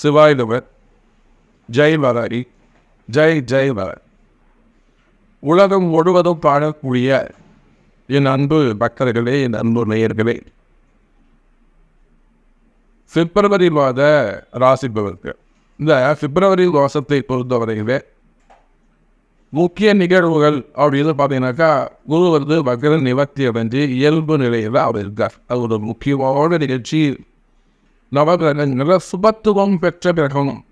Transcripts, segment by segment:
சிவாய் நம ஜெய் வராரி ஜெய் ஜெய் வராரி உலகம் முழுவதும் பாடக்கூடிய என் அன்பு பக்தர்களே என் அன்பு நேயர்களே. பிப்ரவரி மாத ராசிப்பவருக்கு இந்த பிப்ரவரி மாதத்தை பொறுத்தவரையிலே முக்கிய நிகழ்வுகள் அப்படின்னு பார்த்தீங்கன்னாக்கா குரு வந்து மகர நிவர்த்தி அடைஞ்சு இயல்பு நிலையில் அவர் இருக்கார். அது ஒரு முக்கியமான நிகழ்ச்சி. நவகிரகங்கள சுபத்துவம் பெற்ற கிரகம்.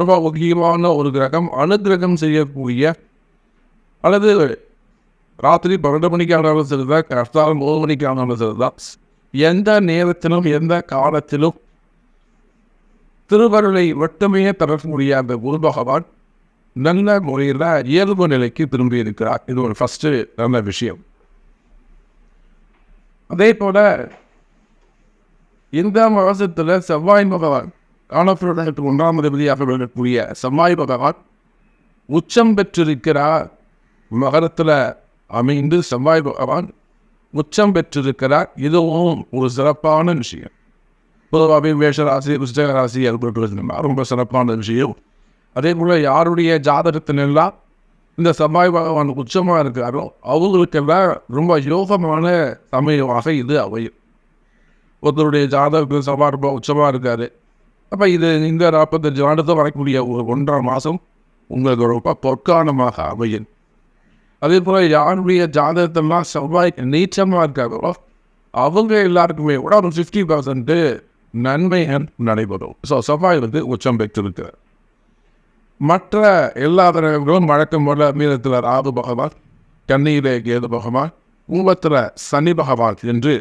ரொம்ப முக்கியமான ஒரு கிரகம் அனுகிரகம் செய்யக்கூடிய அல்லது ராத்திரி பன்னெண்டு மணிக்கு ஆனாலும் சரிதான் கஷ்டம் மூணு மணிக்கு ஆனாலும் சரிதான் எந்த நேரத்திலும் எந்த காலத்திலும் திருவருளை மட்டுமே தரக்கூடிய அந்த குரு பகவான் நல்ல முறையில் இயல்பு நிலைக்கு திரும்பி இருக்கிறார். இது ஒரு ஃபஸ்ட்டு நல்ல விஷயம். அதே போல இந்த மாதத்தில் செவ்வாய் பகவான் காலப்பிரதத்துக்கு ஒன்றாம் அதிபதியாக விளங்கக்கூடிய செவ்வாய் பகவான் உச்சம் பெற்றிருக்கிறார். மகரத்தில் அமைந்து செவ்வாய் பகவான் உச்சம் பெற்றிருக்கிறார். இதுவும் ஒரு சிறப்பான விஷயம். பொதுவாகவே மேஷராசி புஸ்தக ராசி ரொம்ப சிறப்பான விஷயம். அதே போல் யாருடைய ஜாதகத்தினெல்லாம் இந்த செவ்வாய் பகவான் உச்சமாக இருக்காரோ அவங்களுக்கெல்லாம் ரொம்ப யோகமான சமயமாக இது அமையும். ஒருத்தருடைய ஜாதகத்தில் சவா ரொம்ப உச்சமாக இருக்காது அப்போ இது இந்த நாற்பத்தஞ்சு வருடத்தை வரக்கூடிய ஒரு ஒன்றரை மாதம் உங்களுக்கு ரொம்ப பொற்காலமாக அமையும். அதே போல் யாருடைய ஜாதகத்தெல்லாம் செவ்வாய் நீச்சமாக இருக்காங்களோ அவங்க எல்லாருக்குமே கூட ஒரு ஃபிஃப்டி பர்சன்ட்டு நன்மை நடைபெறும். ஸோ செவ்வாய் வந்து உச்சம் பெற்றிருக்கிறார். மற்ற எல்லா தலைவர்களும் வழக்கம் போல மீனத்தில் ராகு பகவான் கண்ணியிலே கேது பகவான் கும்பத்தில் சனி பகவான் என்று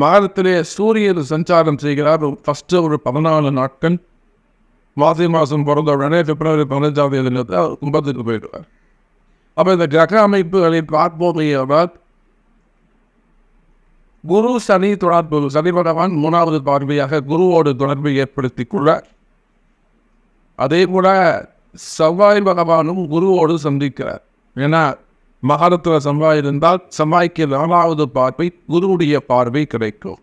மாதத்திலே சூரியன் சஞ்சாரம் செய்கிறார். ஃபஸ்ட்டு ஒரு பதினாலு நாட்கள். மாசி மாதம் பிறந்த உடனே பிப்ரவரி பதினஞ்சாம் தேதி கும்பத்துக்கு போயிடுவார். அப்போ இந்த கிரக அமைப்புகளை பார்ப்போமையானால் குரு சனி தொடர்பு சனி பகவான் மூணாவது பார்வையாக குருவோடு தொடர்பை ஏற்படுத்திக் கொள்ள அதே போல செவ்வாய் பகவானும் குருவோடு சந்திக்கிறார். ஏன்னா மகாரத்துவ செவ்வாய் இருந்தால் செவ்வாய்க்கு நாலாவது பார்வை குருவுடைய பார்வை கிடைக்கும்.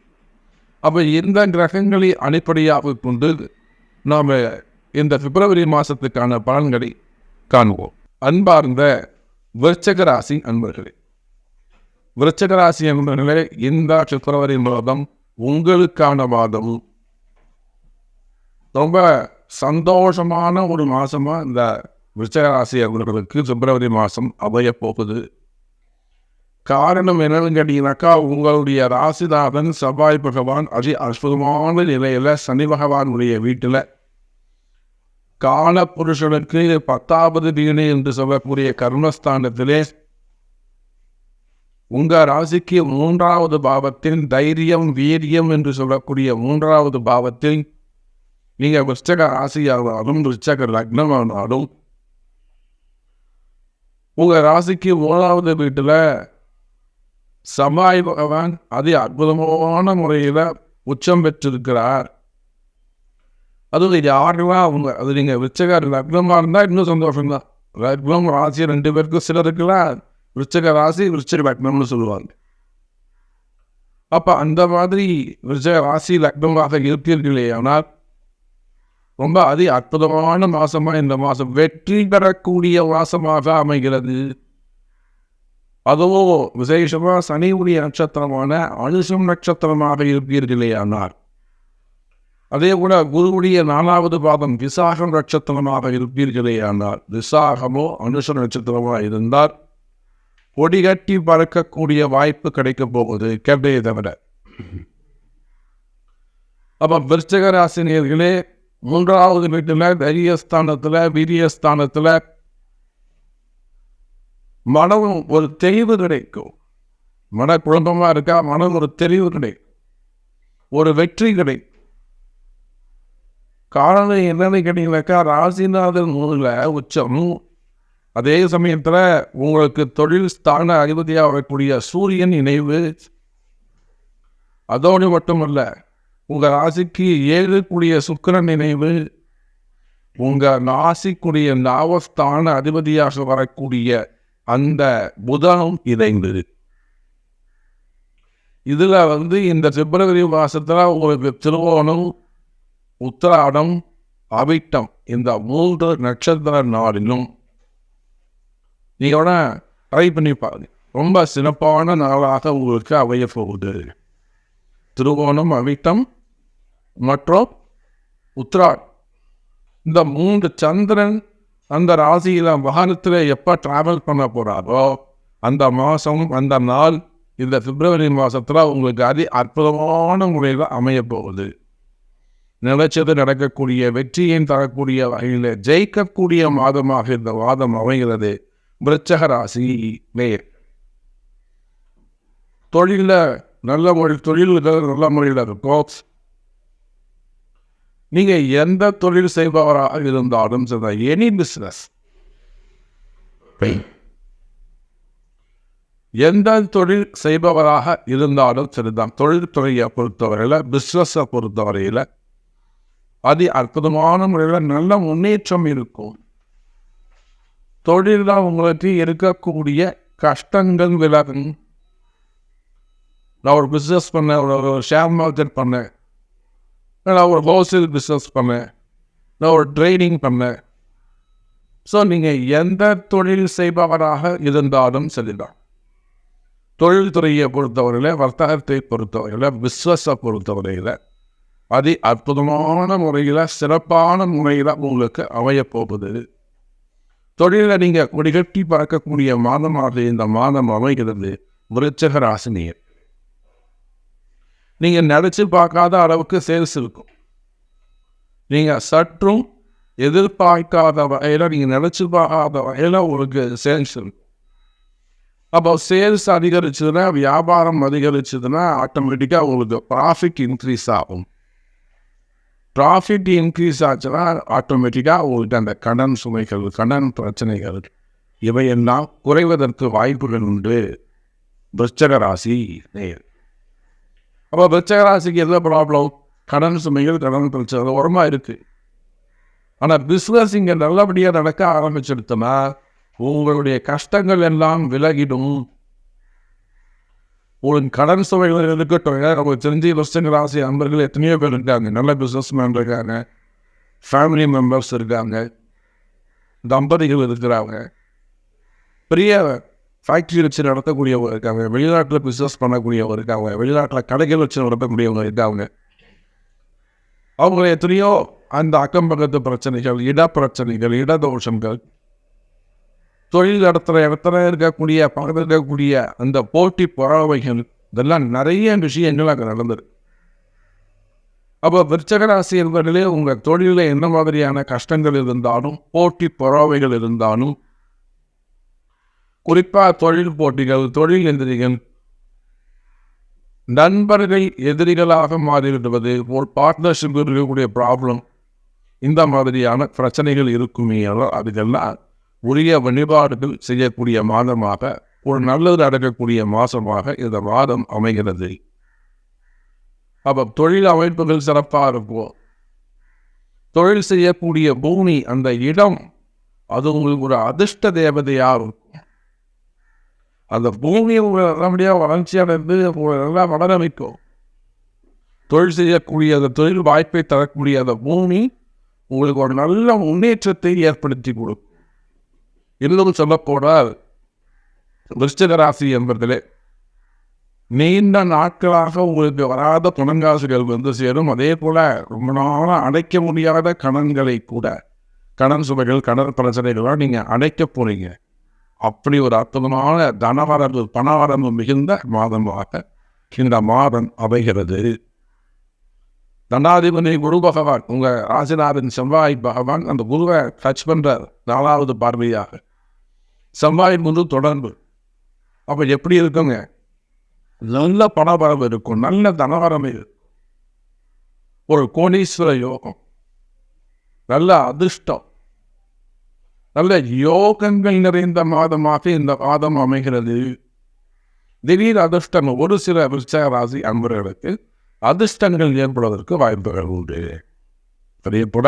அப்போ இந்த கிரகங்களை அடிப்படையாக கொண்டு நாம் இந்த பிப்ரவரி மாதத்துக்கான பலன்களை காண்போம். அன்பார்ந்த விருச்சக ராசி அன்பர்களே விருச்சக ராசி அன்பர்களே இந்த பிப்ரவரி மாதம் உங்களுக்கான மாதம். ரொம்ப சந்தோஷமான ஒரு மாதமாக இந்த விருச்சராசி அவர்களுக்கு பிப்ரவரி மாதம் அமைய போகுது காரணம் என்னன்னு கேட்டீங்கன்னாக்கா உங்களுடைய ராசிநாதன் செவ்வாய் பகவான் அதி அற்புதமான நிலையில் சனி பகவானுடைய வீட்டில். கால புருஷனுக்கு பத்தாவது வீணை என்று சொல்லக்கூடிய கர்மஸ்தானத்திலே உங்கள் ராசிக்கு மூன்றாவது பாவத்தில் தைரியம் வீரியம் என்று சொல்லக்கூடிய மூன்றாவது பாவத்தில் நீங்கள் விருச்சக ராசியானாலும் விருச்சக லக்னமானாலும் உங்க ராசிக்கு மூணாவது வீட்டில் சமாய் பகவான் அதி அற்புதமான முறையில் உச்சம் பெற்றிருக்கிறார். அது யாருலாம் அவங்க? அது நீங்கள் விருச்சக லக்னமாக இருந்தால் இன்னும் சந்தோஷம்தான். லக்னம் ராசி ரெண்டு பேருக்கும் சிலருக்குலாம் விருச்சக ராசி விருச்சக லக்னம்னு சொல்லுவாங்க. அப்போ அந்த மாதிரி விருச்சக ராசி லக்னமாக இருப்பீர்களே ஆனால் ரொம்ப அதி அற்புதமான மாசமாக இந்த மாதம் வெற்றி பெறக்கூடிய மாசமாக அமைகிறது. அதுவோ விசேஷமாக சனியுடைய நட்சத்திரமான அனுஷம் நட்சத்திரமாக இருப்பீர்களே ஆனார் அதே போல குருவுடைய நாலாவது பாதம் விசாகம் நட்சத்திரமாக இருப்பீர்களே ஆனார் விசாகமோ அனுஷம் நட்சத்திரமாக இருந்தால் கொடிகட்டி பறக்கக்கூடிய வாய்ப்பு கிடைக்கப் போகுது கெட்டையை தவிர. அப்போ விருச்சக ராசினியர்களே மூன்றாவது வீட்டில் தைரியஸ்தானத்தில் வீரியஸ்தானத்தில் மனம் ஒரு தெளிவு கிடைக்கும். மன குழப்பமா இருக்கா? மனம் ஒரு தெளிவு கிடைக்கும். ஒரு வெற்றி கிடைக்கும். காரணம் என்னன்னு கேட்டீங்கன்னாக்கா ராசிநாதன் நூலில் உச்சம். அதே சமயத்தில் உங்களுக்கு தொழில் ஸ்தான அதிபதியாக வரக்கூடிய சூரியன் இணைவு. அதோடு மட்டுமல்ல உங்கள் ராசிக்கு ஏழு கூடிய நினைவு உங்கள் ராசிக்குரிய லாபஸ்தான அதிபதியாக வரக்கூடிய அந்த புதனும் இணைந்தது இதில் வந்து இந்த பிப்ரவரி மாதத்தில் உங்களுக்கு திருவோணம் உத்திராடம் அவிட்டம் இந்த மூன்று நட்சத்திர நாளிலும் நீங்கள் ட்ரை பண்ணி பாருங்க. ரொம்ப சிறப்பான நாளாக உங்களுக்கு அமைய போகுது. திருவோணம் அவிட்டம் மற்றும் உத்ராட் இந்த மூன்று சந்திரன் அந்த ராசியில வாகனத்தில் எப்போ டிராவல் பண்ண போறாரோ அந்த மாதம் அந்த நாள் இந்த பிப்ரவரி மாதத்தில் உங்களுக்கு அதி அற்புதமான முறையில் அமைய போகுது. நினைச்சது நடக்கக்கூடிய வெற்றியின் தரக்கூடிய வகையில் ஜெயிக்கக்கூடிய மாதமாக இந்த வாதம் அமைகிறது. விருச்சக ராசி நேர் தொழிலில் நல்ல முறை தொழில்கள் நல்ல முறையில் இருக்கும். நீங்க எந்த தொழில் செய்பவராக இருந்தாலும் சரி எனி பிஸ்னஸ் எந்த தொழில் செய்பவராக இருந்தாலும் சரிதான். தொழில்துறையை பொறுத்தவரையில் பிஸ்னஸை பொறுத்தவரையில் அதி அற்புதமான முறையில் நல்ல முன்னேற்றம் இருக்கும். தொழிலில் உங்களுக்கு இருக்கக்கூடிய கஷ்டங்கள் விலகும். நான் ஒரு பிஸ்னஸ் பண்ணேன் ஒரு ஷேர் மார்க்கெட் பண்ணேன். நான் ஒரு ஹோல்சேல் பிஸ்னஸ் பண்ணேன். நான் ஒரு ட்ரைனிங் பண்ணேன். ஸோ நீங்கள் எந்த தொழில் செய்பவராக இருந்தாலும் சரிதான். தொழில்துறையை பொறுத்தவரையில் வர்த்தகத்தை பொறுத்தவரையில் பிஸ்னஸை பொறுத்தவரையில் அதி அற்புதமான முறையில் சிறப்பான முறையில் உங்களுக்கு அமையப் போகுது. தொழிலில் நீங்கள் முடிகட்டி பார்க்கக்கூடிய மாதமாக இந்த மாதம் அமைகிறது விருச்சக ராசினியர். நீங்கள் நினச்சி பார்க்காத அளவுக்கு சேல்ஸ் இருக்கும். நீங்கள் சற்றும் எதிர்பார்க்காத வகையில் நீங்கள் நினச்சி பார்க்காத வகையில் உங்களுக்கு சேல்ஸ் இருக்கும். அப்போ சேல்ஸ் அதிகரிச்சதுன்னா வியாபாரம் அதிகரிச்சதுன்னா ஆட்டோமேட்டிக்காக உங்களுக்கு ப்ராஃபிட் இன்க்ரீஸ் ஆகும். ப்ராஃபிட் இன்க்ரீஸ் ஆச்சுன்னா ஆட்டோமேட்டிக்காக உங்களுக்கு அந்த கடன் சுமைகள் கடன் பிரச்சனைகள் இவையெல்லாம் குறைவதற்கு வாய்ப்புகள் உண்டு. விருச்சக ராசி நேர் அப்போ விச்சகராசிக்கு என்ன ப்ராப்ளம் கடன் சுமைகள் கடன் பிரச்சனை. உரமாக இருக்குது ஆனால் பிஸ்னஸ் இங்கே நல்லபடியாக நடக்க ஆரம்பிச்சிருத்தோன்னா உங்களுடைய கஷ்டங்கள் எல்லாம் விலகிடும். உங்களுக்கு கடன் சுமைகள் இருக்கட்டும். நமக்கு தெரிஞ்சு விருச்சக ராசி அன்பர்கள் எத்தனையோ பேர் இருக்காங்க. நல்ல பிஸ்னஸ் மேன் இருக்காங்க. ஃபேமிலி மெம்பர்ஸ் இருக்காங்க. தம்பதிகள் இருக்கிறாங்க. பெரிய ஃபேக்ட்ரி வச்சு நடத்தக்கூடியவங்க இருக்காங்க. வெளிநாட்டில் பிஸ்னஸ் பண்ணக்கூடியவங்க இருக்காங்க. வெளிநாட்டில் கடைகள் வச்சு நடத்தக்கூடியவங்க இருக்காங்க. அவங்க எத்தனையோ அந்த அக்கம் பக்கத்து பிரச்சனைகள் இட பிரச்சனைகள் இடதோஷங்கள் தொழில் நடத்துகிற இடத்துல இருக்கக்கூடிய பக்கத்தில் இருக்கக்கூடிய அந்த போட்டி பொறாமைகள் இதெல்லாம் நிறைய விஷயங்கள் அங்கே நடந்தது. அப்போ விருச்சகராசி என்பதிலே உங்கள் தொழிலில் என்ன மாதிரியான கஷ்டங்கள் இருந்தாலும் போட்டி பொறாமைகள் இருந்தாலும் குறிப்பாக தொழில் போட்டிகள் தொழில் எதிரிகள் நண்பர்கள் எதிரிகளாக மாறிவிடுவது ஒரு பார்ட்னர்ஷிப் இருக்கக்கூடிய ப்ராப்ளம் இந்த மாதிரியான பிரச்சனைகள் இருக்குமே அதுக்கெல்லாம் உரிய வழிபாடுகள் செய்யக்கூடிய மாதமாக ஒரு நல்லது நடக்கக்கூடிய மாதமாக இந்த மாதம் அமைகிறது. அப்போ தொழில் அமைப்புகள் சிறப்பாக இருக்கும். தொழில் செய்யக்கூடிய பூமி அந்த இடம் அது உங்களுக்கு ஒரு அதிர்ஷ்ட தேவதையாக இருக்கும். அந்த பூமி உங்களை நல்லபடியாக வளர்ச்சி அடைந்து உங்களை நல்லா வளர வைக்கும் தொழில் செய்யக்கூடிய அந்த தொழில் வாய்ப்பை தரக்கூடிய அந்த பூமி உங்களுக்கு ஒரு நல்ல முன்னேற்றத்தை ஏற்படுத்தி கொடுக்கும். இன்னும் சொல்லப்போனால் விருஷ்டிக ராசி என்பதிலே நீண்ட நாட்களாக உங்களுக்கு வராத பணங்காசுகள் வந்து சேரும். அதே போல் ரொம்ப நாளாக அடைக்க முடியாத கடன்களை கூட கடன் சுமைகள் கடன் பிரச்சனைகள்லாம் நீங்கள் அடைக்க போகிறீங்க அப்படி ஒரு அற்புதமான தனவரவு பணவரவு மிகுந்த மாதமாக இந்த மாதம் அமைகிறது. தண்டாதிபதி குரு பகவான் உங்கள் ராசிநாதன் செவ்வாய் பகவான் அந்த குருவை டச் பண்ணுறார் நாலாவது பார்வையாக. செவ்வாய் முழு தொடர்பு. அப்போ எப்படி இருக்குங்க? நல்ல பணவரவு இருக்கும் நல்ல தனவரம் இருக்கும். ஒரு கோணீஸ்வர யோகம். நல்ல அதிர்ஷ்டம். நல்ல யோகங்கள் நிறைந்த மாதமாக இந்த மாதம் அமைகிறது. திடீர் அதிர்ஷ்டம் ஒரு சில விருச்சக ராசி அன்பர்களுக்கு அதிர்ஷ்டங்கள் ஏற்படுவதற்கு வாய்ப்புகள் உண்டு. அதே போல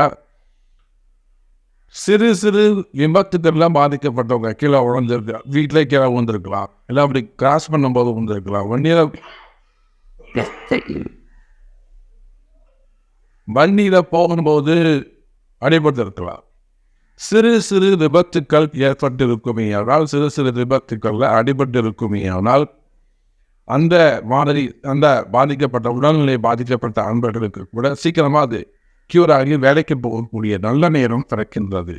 சிறு சிறு விபத்துக்கள்லாம் பாதிக்கப்பட்டவங்க கீழே உழந்திருக்கலாம் வீட்டிலே கீழே விழுந்திருக்கலாம். இல்லை அப்படி கிராஸ் பண்ணும்போது விழுந்திருக்கலாம். வண்டியில் வண்டியில் போகும்போது அடிபட்டிருக்கலாம். சிறு சிறு விபத்துக்கள் ஏற்பட்டிருக்குமே ஆனால் சிறு சிறு விபத்துக்களில் அடிபட்டிருக்குமே ஆனால் அந்த மாதிரி அந்த பாதிக்கப்பட்ட உடல்நிலை பாதிக்கப்பட்ட அன்பர்களுக்கு கூட சீக்கிரமாக அது க்யூர் ஆகி வேலைக்கு போகக்கூடிய நல்ல நேரம் பிறக்கின்றது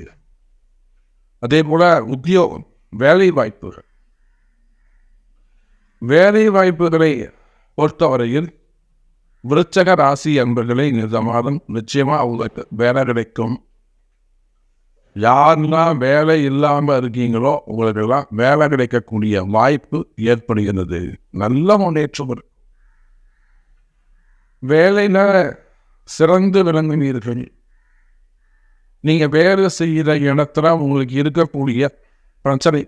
அதே போல் உத்தியோகம் வேலை வாய்ப்புகள் வேலை வாய்ப்புகளை பொறுத்தவரையில் விருச்சக ராசி அன்பர்களை இந்த மாதம் நிச்சயமாக அவங்களுக்கு வேலை கிடைக்கும். யாரெல்லாம் வேலை இல்லாமல் இருக்கீங்களோ உங்களுக்கெல்லாம் வேலை கிடைக்கக்கூடிய வாய்ப்பு ஏற்படுகிறது நல்ல முன்னேற்றம் இருக்கும் சிறந்து விளங்குவீர்கள். நீங்கள் வேலை செய்கிற இடத்துல உங்களுக்கு இருக்கக்கூடிய பிரச்சனை.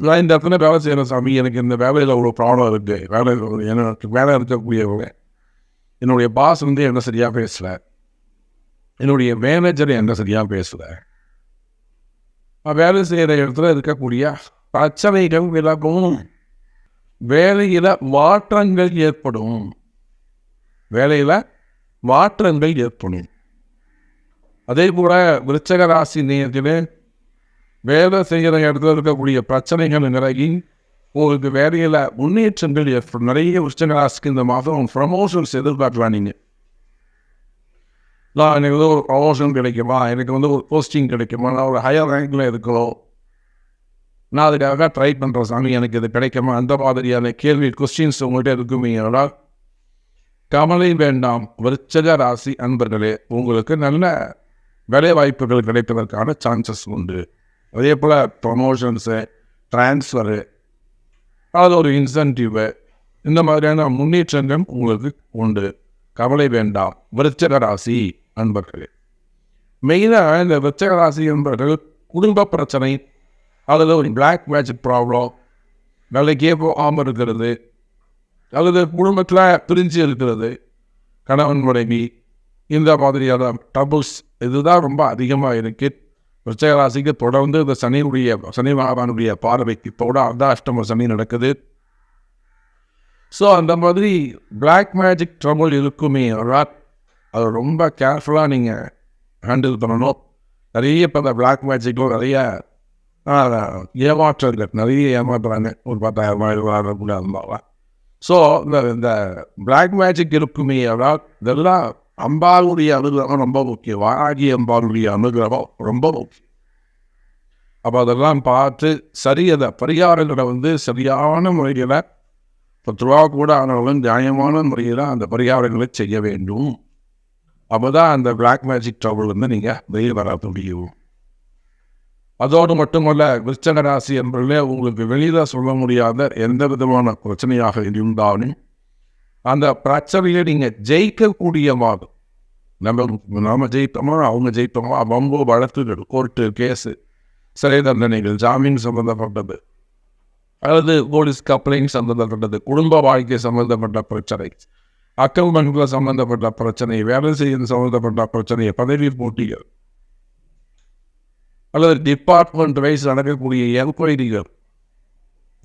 நான் இந்த இடத்துல வேலை செய்கிற சாமி எனக்கு இந்த வேலையில் அவ்வளோ ப்ராப்ளம் இருக்கு. வேலை எனக்கு வேலை இருக்கக்கூடியவங்க என்னுடைய பாஸ் வந்து என்ன சரியாக பேசலை. என்னுடைய மேனேஜர் என்ன சரியாக பேசல. நான் வேலை செய்கிற இடத்துல இருக்கக்கூடிய பிரச்சனைகள் விலகும். வேலையில் மாற்றங்கள் ஏற்படும். வேலையில் மாற்றங்கள் ஏற்படும். அதே போல விருச்சக ராசி நேரத்தில் வேலை செய்கிற இடத்துல இருக்கக்கூடிய பிரச்சனைகள் நிறைய உங்களுக்கு வேலையில் முன்னேற்றங்கள் ஏற்படும். நிறைய விருச்சக ராசிக்கு இந்த மாதம் ப்ரமோஷன்ஸ் எதிர்பார்க்கலாம் நீங்கள் நான் எனக்கு வந்து ஒரு ப்ரமோஷன் கிடைக்குமா? எனக்கு வந்து ஒரு போஸ்டிங் கிடைக்குமா? நான் ஒரு ஹையர் ரேங்கில் இருக்கிறோம் நான் அதுக்காக ட்ரை பண்ணுற சாமி. எனக்கு இது கிடைக்குமா? அந்த மாதிரியான கேள்வி கொஸ்டின்ஸ் உங்கள்கிட்ட இருக்குமீங்களா கமலை வேண்டாம். விருச்சக ராசி அன்பர்களே உங்களுக்கு நல்ல வேலை வாய்ப்புகள் கிடைப்பதற்கான சான்சஸ் உண்டு. அதே போல் ப்ரமோஷன்ஸு ட்ரான்ஸ்ஃபரு அது ஒரு இன்சென்டிவு இந்த மாதிரியான முன்னேற்றங்கள் உங்களுக்கு உண்டு. கவலை வேண்டாம். விருச்சக ராசி. நண்பர்களே மெயினாக இந்த விருச்சக ராசி என்பவர்கள் குடும்ப பிரச்சனை அதில் ஒரு பிளாக் மேஜிக் ப்ராப்ளம் வேலைக்கே போகாமல் இருக்கிறது அல்லது குடும்பத்தில் பிரிஞ்சு இருக்கிறது கணவன் மனைவி இந்த மாதிரியான டபுள்ஸ் இதுதான் ரொம்ப அதிகமாக இருக்குது விச்சகராசிக்கு தொடர்ந்து இந்த சனியுடைய சனி பகவானுடைய பார்வைக்கு இப்போ கூட அஷ்டம சனி நடக்குது. ஸோ அந்த மாதிரி பிளாக் மேஜிக் ட்ரபுள் இருக்குமே ராட் அது ரொம்ப கேர்ஃபுல்லாக நீங்கள் ஹேண்டில் பண்ணணும். நிறைய இப்போ அந்த பிளாக் மேஜிக்கும் நிறைய ஏமாற்றங்கள் நிறைய ஏமாற்றுறாங்க ஒரு பத்தாயிரம் ரூபாய் கூட இருந்தாலும். ஸோ இந்த இந்த பிளாக் மேஜிக் இருக்குமே அதாவது இதெல்லாம் அம்பாளுடைய அனுகிரகம் ரொம்ப முக்கியம். வாராகி அம்பாளுடைய அனுகிரகம் ரொம்ப முக்கியம். அப்போ அதெல்லாம் பார்த்து சரி அதை பரிகாரங்களை வந்து சரியான முறையில் பத்து ரூபா கூட ஆனாலும் நியாயமான முறையில் அந்த பரிகாரங்களை செய்ய வேண்டும். அப்போ தான் அந்த பிளாக் மேஜிக் ட்ரபிள் வந்து நீங்கள் வெளியே வர முடியும். அதோடு மட்டுமல்ல விருச்சக ராசி என்பதிலே உங்களுக்கு வெளியில் சொல்ல முடியாத எந்த விதமான பிரச்சனையாக இருந்தாலும் அந்த பிரச்சனையை நீங்கள் ஜெயிக்கக்கூடிய மாதம் நம்ம நம்ம ஜெயித்தோமோ அவங்க ஜெயித்தோமோ அவங்க வழக்குகள் கோர்ட்டு கேஸு சிறை தண்டனைகள் ஜாமீன் சம்மந்தப்பட்டது அல்லது போலீஸ் கம்ப்ளைண்ட் சம்மந்தப்பட்டது குடும்ப வாழ்க்கை சம்மந்தப்பட்ட பிரச்சனை அக்கௌண்ட்ல சம்பந்தப்பட்ட பிரச்சனை வேலை செய்யும் சம்பந்தப்பட்ட பிரச்சனை பதவி போட்டிகள். அல்லது டிபார்ட்மெண்ட் வைஸ் நடக்கக்கூடிய என்கொயரிகள்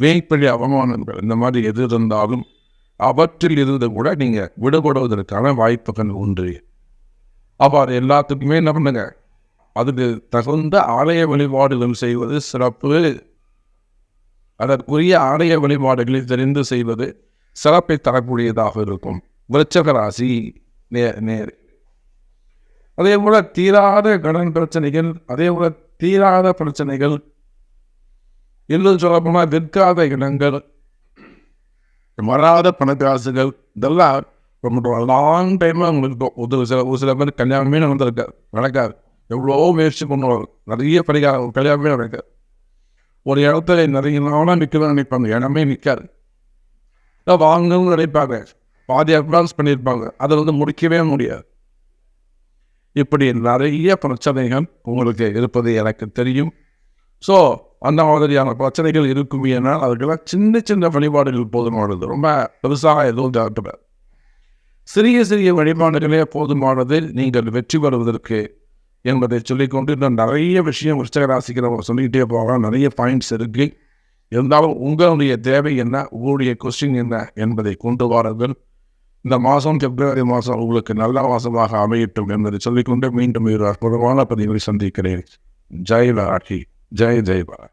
வேய்ப்பள்ளி அவமானங்கள் இந்த மாதிரி எது இருந்தாலும் அவற்றில் இருந்து கூட நீங்கள் விடுபடுவதற்கான வாய்ப்புகள் உண்டு. அப்போ அது எல்லாத்துக்குமே என்ன பண்ணுங்க? அதுக்கு தகுந்த ஆலய வழிபாடுகள் செய்வது சிறப்பு. அதற்குரிய ஆலய வழிபாடுகளை தெரிந்து செய்வது சிறப்பை தரக்கூடியதாக இருக்கும். விருச்சக ராசி நே நேர். அதே போல தீராத கடன் பிரச்சனைகள் அதே போல தீராத பிரச்சனைகள் இன்னும் சொல்லப்போனால் விற்காத இடங்கள் வராத பணக்காசுகள் இதெல்லாம் ரொம்ப லாங் டைமாக இருக்கும் ஒரு சில ஒரு சில பேர் கல்யாணமே நடந்திருக்காது நடக்காது. எவ்வளோ முயற்சி பண்ணுவாங்க. நிறைய பரிகாரம் கல்யாணமே நடக்காது. ஒரு இடத்துல நிறைய நாளாக நிற்கணும்னு நினைப்பாங்க. இடமே நிற்காது வாங்கணும்னு நினைப்பாங்க. பாதி அட்வான்ஸ் பண்ணியிருப்பாங்க. அதை வந்து முடிக்கவே முடியாது. இப்படி நிறைய பிரச்சனைகள் உங்களுக்கு இருப்பது எனக்கு தெரியும். ஸோ அந்த மாதிரியான பிரச்சனைகள் இருக்கும் ஏனால் அதுக்கெல்லாம் சின்ன சின்ன வழிபாடுகள் போதுமானது. ரொம்ப பெருசாக எதுவும் தேவைப்படாது சிறிய சிறிய வழிபாடுகளே போதுமானது. நீங்கள் வெற்றி பெறுவதற்கு என்பதை சொல்லிக்கொண்டு இன்னும் நிறைய விஷயம் விருச்சக நம்ம சொல்லிக்கிட்டே போகலாம். நிறைய பாயிண்ட்ஸ் இருக்குது இருந்தாலும் உங்களுடைய தேவை என்ன? உங்களுடைய கொஸ்டின் என்ன? என்பதை கொண்டு வாருங்கள். இந்த மாதம் பிப்ரவரி மாதம் உங்களுக்கு நல்ல மாதமாக அமையட்டும் என்பதை சொல்லிக்கொண்டு மீண்டும் ஒரு அற்புதமான பதிவை சந்திக்கிறேன். ஜெய் பாராட்டி ஜெய் ஜெய் பாரா